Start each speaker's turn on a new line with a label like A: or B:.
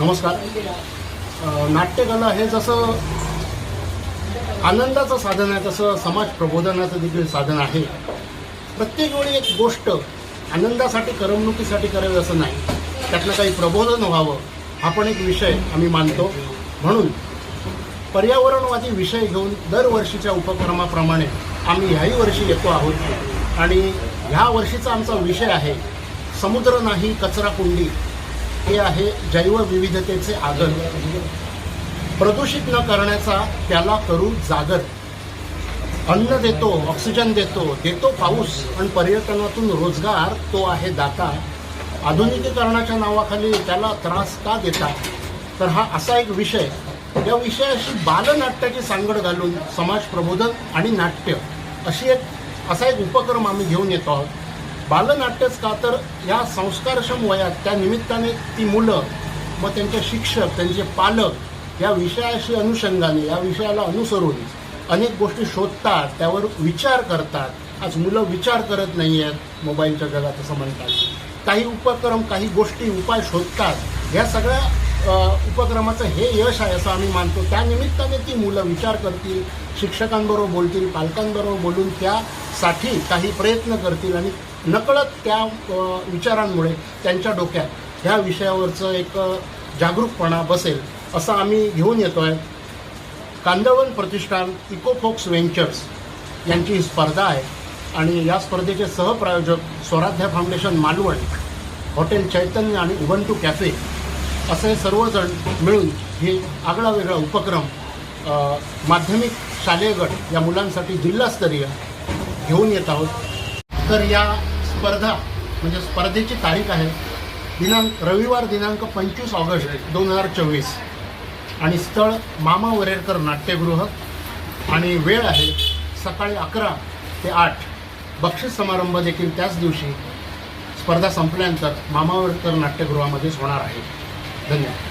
A: नमस्कार. नाट्यकला हे जसं आनंदाचं साधन आहे तसं समाज प्रबोधनाचं देखील साधन आहे. प्रत्येक वेळी एक गोष्ट आनंदासाठी करमणुकीसाठी करावी असं नाही. त्यातलं काही प्रबोधन व्हावं हा पण एक विषय आम्ही मानतो. म्हणून पर्यावरणवादी विषय घेऊन दरवर्षीच्या उपक्रमाप्रमाणे आम्ही ह्याही वर्षी येतो आहोत. आणि ह्या वर्षीचा आमचा विषय आहे समुद्र नाही कचरा कुंडी. हे आहे जैवविविधतेचे आदर प्रदूषित न करण्याचा त्याला करू जागर. अन्न देतो ऑक्सिजन देतो देतो पाऊस आणि पर्यटनातून रोजगार तो आहे दाता. आधुनिकीकरणाच्या नावाखाली त्याला त्रास का देता? तर हा असा एक विषय. या विषयाशी बालनाट्याची सांगड घालून समाज प्रबोधन आणि नाट्य अशी एक असा एक उपक्रम आम्ही घेऊन येतो आहोत. बालनाट्यच का तर या संस्कारक्षम वयात त्या निमित्ताने ती मुलं मग त्यांचे शिक्षक त्यांचे पालक या विषयाशी अनुषंगाने या विषयाला अनुसरून अनेक गोष्टी शोधतात त्यावर विचार करतात. आज मुलं विचार करत नाही आहेत मोबाईलच्या जगात असं म्हणतात. काही उपक्रम काही गोष्टी उपाय शोधतात. या सगळ्या उपक्रमाचं हे यश आहे असं आम्ही मानतो. त्या निमित्ताने ती मुलं विचार करतील शिक्षकांबरोबर बोलतील पालकांबरोबर बोलून त्यासाठी काही प्रयत्न करतील आणि नकळत त्या विचारांमुळे त्यांच्या डोक्यात ह्या विषयावरचं एक जागरूकपणा बसेल असं आम्ही घेऊन येतो आहे कांदळवन प्रतिष्ठान इकोफोक्स व्हेंचर्स यांची ही स्पर्धा आहे. आणि या स्पर्धेचे सहप्रायोजक स्वराध्या फाउंडेशन मालवण हॉटेल चैतन्य आणि उबंटू कॅफे असे सर्वजण मिळून हे आगळा वेगळा उपक्रम माध्यमिक शालेय गट या मुलांसाठी जिल्हास्तरीय घेऊन येत आहोत. तर या स्पर्धा म्हणजे स्पर्धेची तारीख आहे दिनांक रविवार दिनांक पंचवीस ऑगस्ट दोन हजार चोवीस. आणि स्थळ मामा वरेरकर नाट्यगृह आणि वेळ आहे सकाळी अकरा ते आठ. बक्षीस समारंभ देखील त्याच दिवशी स्पर्धा संपल्यानंतर मामा वरेरकर नाट्यगृहामध्येच होणार आहे. धन्यवाद.